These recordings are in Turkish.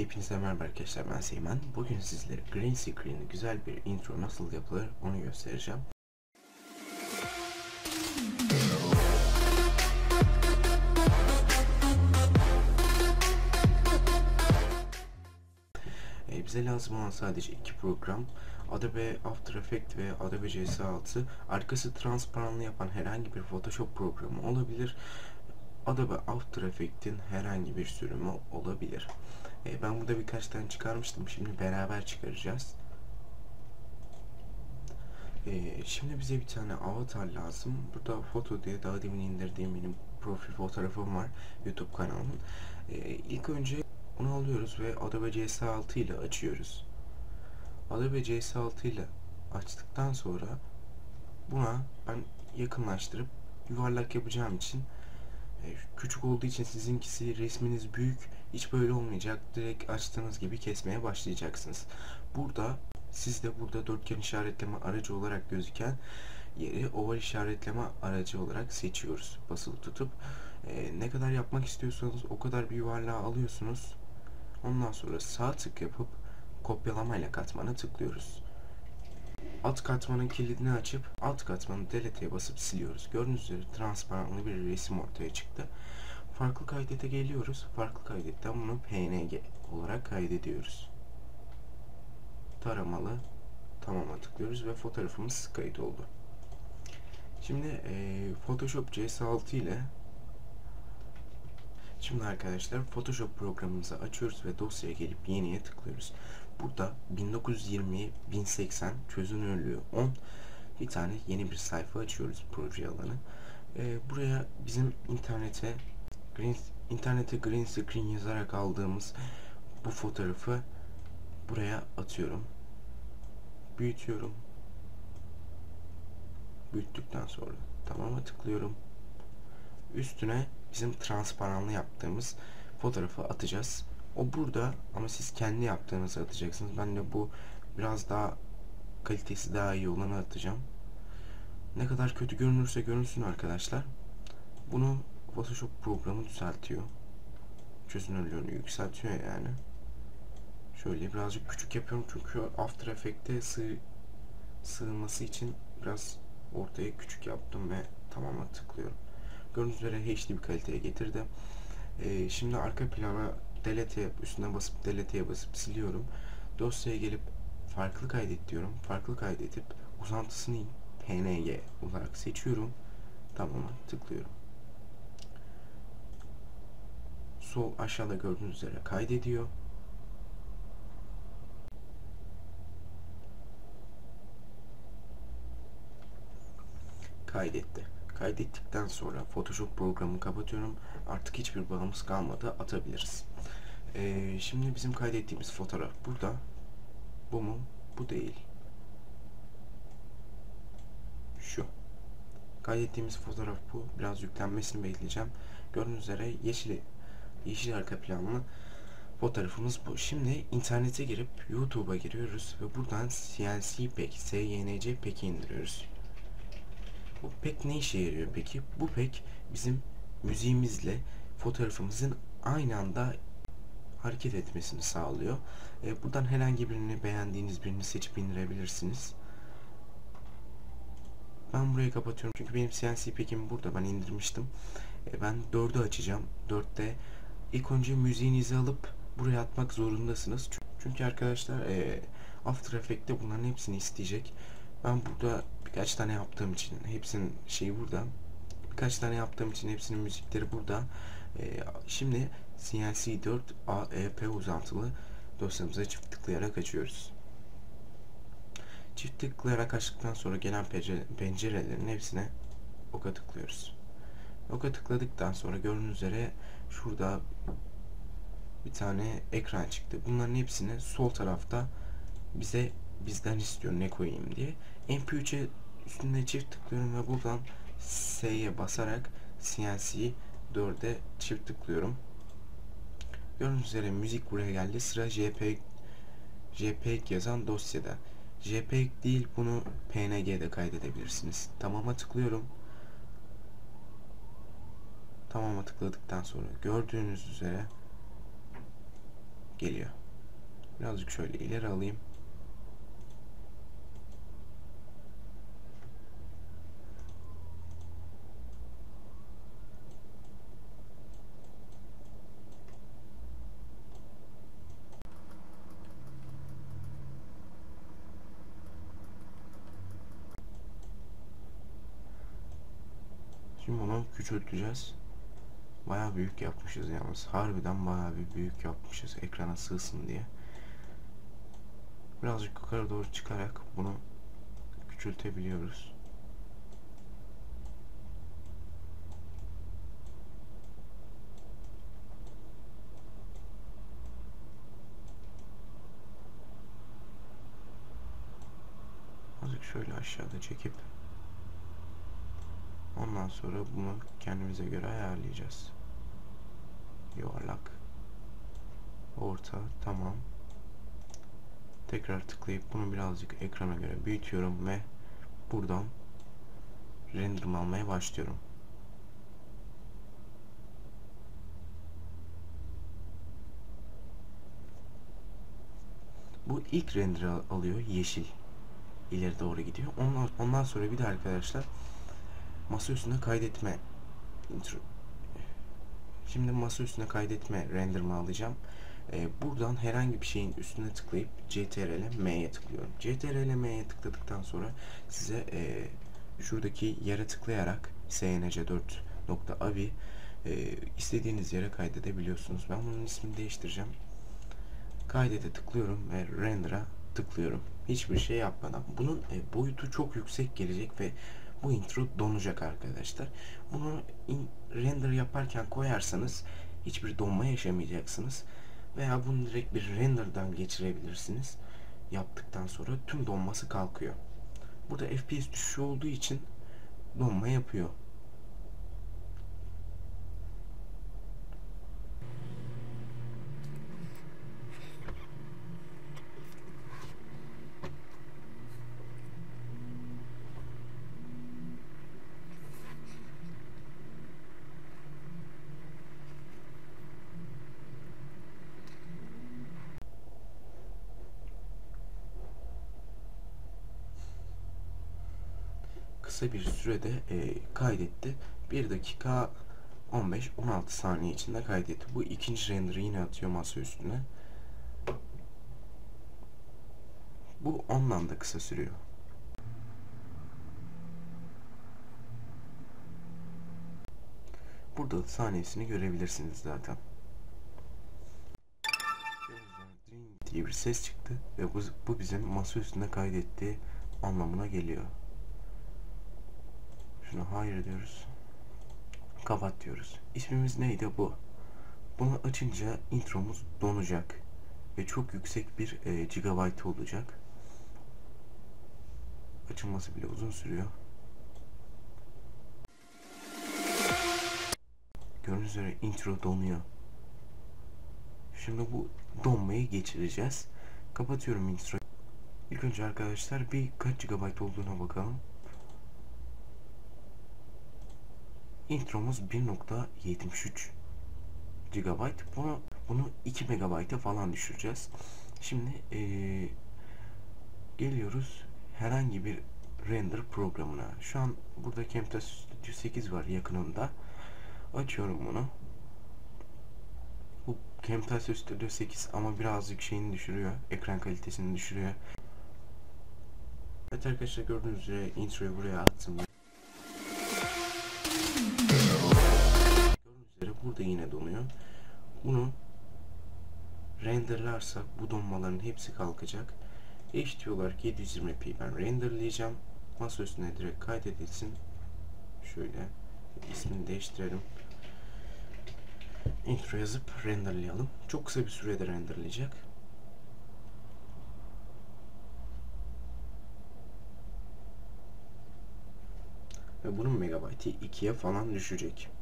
Hepinize merhaba arkadaşlar ben Seymen. Bugün sizlere Green Screen'de güzel bir intro nasıl yapılır onu göstereceğim. E, bize lazım olan sadece iki program. Adobe After Effects ve Adobe CS6 arkası transparanlı yapan herhangi bir Photoshop programı olabilir. Adobe After Effects'in herhangi bir sürümü olabilir. E, ben burada birkaç tane çıkarmıştım. Şimdi beraber çıkaracağız. E, şimdi bize bir tane avatar lazım. Burada foto diye daha demin indirdiğim benim profil fotoğrafım var YouTube kanalımın. E, ilk önce onu alıyoruz ve Adobe CS6 ile açıyoruz. Adobe CS6 ile açtıktan sonra buna ben yakınlaştırıp yuvarlak yapacağım için e, küçük olduğu için sizinkisi resminiz büyük hiç böyle olmayacak. Direkt açtığınız gibi kesmeye başlayacaksınız. Burada siz de burada dörtgen işaretleme aracı olarak gözüken yeri oval işaretleme aracı olarak seçiyoruz. Basılı tutup e, ne kadar yapmak istiyorsanız o kadar bir yuvarlağı alıyorsunuz. Ondan sonra sağ tık yapıp kopyalamayla katmana tıklıyoruz. Alt katmanın kilidini açıp alt katmanı delete'ye basıp siliyoruz. Gördüğünüz üzere transparanlı bir resim ortaya çıktı. Farklı kaydete geliyoruz. Farklı kaydetten bunu PNG olarak kaydediyoruz. Taramalı tamama tıklıyoruz ve fotoğrafımız kayıt oldu. Şimdi e, Photoshop CS6 ile Şimdi arkadaşlar Photoshop programımızı açıyoruz ve dosyaya gelip yeniye tıklıyoruz. Burada 1920 1080 çözünürlüğü 10 bir tane yeni bir sayfa açıyoruz proje alanı. Ee, buraya bizim internete green, internete green screen yazarak aldığımız bu fotoğrafı buraya atıyorum. Büyütüyorum. Büyüttükten sonra tamama tıklıyorum. Üstüne bizim transparanlı yaptığımız fotoğrafı atacağız. O burada ama siz kendi yaptığınızı atacaksınız. Ben de bu biraz daha kalitesi daha iyi olanı atacağım. Ne kadar kötü görünürse görünsün arkadaşlar. Bunu Photoshop programı düzeltiyor. Çözünürlüğünü yükseltiyor yani. Şöyle birazcık küçük yapıyorum çünkü After Effects'te sığ, sığması için biraz ortaya küçük yaptım ve tamama tıklıyorum. Gördüğünüz üzere HD bir kaliteye getirdi. Ee, şimdi arka plana delete üstüne basıp delete'ye basıp siliyorum. Dosyaya gelip farklı kaydet diyorum. Farklı kaydedip uzantısını PNG olarak seçiyorum. Tamam'a tıklıyorum. Sol aşağıda gördüğünüz üzere kaydediyor. Kaydetti. Kaydettikten sonra Photoshop programını kapatıyorum. Artık hiçbir bağımız kalmadı. Atabiliriz. Ee, şimdi bizim kaydettiğimiz fotoğraf burada. Bu mu? Bu değil. Şu. Kaydettiğimiz fotoğraf bu. Biraz yüklenmesini bekleyeceğim. Gördüğünüz üzere yeşil yeşil arka planlı fotoğrafımız bu. Şimdi internete girip YouTube'a giriyoruz ve buradan CNC Pack, SYNC Pack'i indiriyoruz. Bu pek ne işe yarıyor peki? Bu pek bizim müziğimizle fotoğrafımızın aynı anda hareket etmesini sağlıyor. E, buradan herhangi birini beğendiğiniz birini seçip indirebilirsiniz. Ben burayı kapatıyorum çünkü benim CNC Pack'im burada ben indirmiştim. E, ben 4'ü açacağım. 4'te ilk önce müziğinizi alıp buraya atmak zorundasınız. Çünkü arkadaşlar e, After Effects'te bunların hepsini isteyecek. Ben burada birkaç tane yaptığım için hepsinin şeyi burada. Birkaç tane yaptığım için hepsinin müzikleri burada. Ee, şimdi CNC 4 AEP uzantılı dosyamıza çift tıklayarak açıyoruz. Çift tıklayarak açtıktan sonra gelen pencerelerin hepsine oka tıklıyoruz. Oka tıkladıktan sonra gördüğünüz üzere şurada bir tane ekran çıktı. Bunların hepsini sol tarafta bize bizden istiyor ne koyayım diye. MP3'e üstünde çift tıklıyorum ve buradan S'ye basarak CNC 4'e çift tıklıyorum. Gördüğünüz üzere müzik buraya geldi. Sıra JPEG JPEG yazan dosyada. JPEG değil bunu PNG'de kaydedebilirsiniz. Tamama tıklıyorum. Tamama tıkladıktan sonra gördüğünüz üzere geliyor. Birazcık şöyle ileri alayım. Şimdi onu küçülteceğiz. Baya büyük yapmışız yalnız. Harbiden baya bir büyük yapmışız ekrana sığsın diye. Birazcık yukarı doğru çıkarak bunu küçültebiliyoruz. Azıcık şöyle aşağıda çekip Ondan sonra bunu kendimize göre ayarlayacağız. Yuvarlak. Orta. Tamam. Tekrar tıklayıp bunu birazcık ekrana göre büyütüyorum ve buradan renderimi almaya başlıyorum. Bu ilk render alıyor yeşil ileri doğru gidiyor. Ondan, ondan sonra bir de arkadaşlar masa üstüne kaydetme. Şimdi masa üstüne kaydetme render'ımı alacağım. Ee, buradan herhangi bir şeyin üstüne tıklayıp CTRL M'ye tıklıyorum. CTRL M'ye tıkladıktan sonra size e, şuradaki yere tıklayarak snc4.avi e, istediğiniz yere kaydedebiliyorsunuz. Ben bunun ismini değiştireceğim. Kaydete tıklıyorum ve render'a tıklıyorum. Hiçbir şey yapmadan. Bunun e, boyutu çok yüksek gelecek ve bu intro donacak arkadaşlar. Bunu in, render yaparken koyarsanız hiçbir donma yaşamayacaksınız. Veya bunu direkt bir render'dan geçirebilirsiniz. Yaptıktan sonra tüm donması kalkıyor. Burada FPS düşüşü olduğu için donma yapıyor. Kısa bir sürede e, kaydetti. 1 dakika 15-16 saniye içinde kaydetti. Bu ikinci render'ı yine atıyor masa üstüne. Bu ondan da kısa sürüyor. Burada saniyesini görebilirsiniz zaten. diye bir ses çıktı ve bu, bu bizim masa üstünde kaydettiği anlamına geliyor. Şuna hayır diyoruz. Kapat diyoruz. İsmimiz neydi bu? Bunu açınca intromuz donacak. Ve çok yüksek bir e, gigabyte olacak. Açılması bile uzun sürüyor. Gördüğünüz üzere intro donuyor. Şimdi bu donmayı geçireceğiz. Kapatıyorum intro. İlk önce arkadaşlar bir kaç GB olduğuna bakalım. İntromuz 1.73 GB. Bunu bunu 2 MB'e falan düşüreceğiz. Şimdi ee, geliyoruz herhangi bir render programına. Şu an burada Camtasia Studio 8 var yakınında. Açıyorum bunu. Bu Camtasia Studio 8 ama birazcık şeyini düşürüyor. Ekran kalitesini düşürüyor. Evet arkadaşlar gördüğünüz üzere introyu buraya attım. Burada yine donuyor. Bunu renderlarsak bu donmaların hepsi kalkacak. HT olarak 720p ben renderlayacağım. Masa üstüne direkt kaydedilsin. Şöyle ismini değiştirelim. Intro yazıp renderlayalım. Çok kısa bir sürede renderlayacak. Ve bunun megabaytı 2'ye falan düşecek.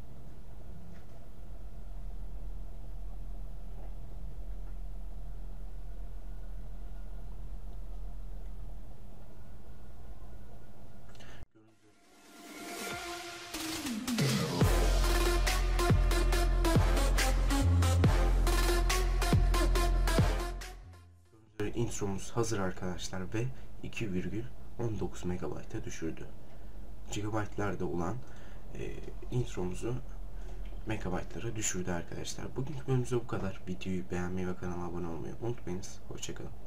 İntromuz hazır arkadaşlar ve 2,19 megabayta düşürdü. Gigabaytlarda olan e, intromuzu megabaytlara düşürdü arkadaşlar. Bugünkü bölümümüzde bu kadar. Videoyu beğenmeyi ve kanala abone olmayı unutmayınız. Hoşçakalın.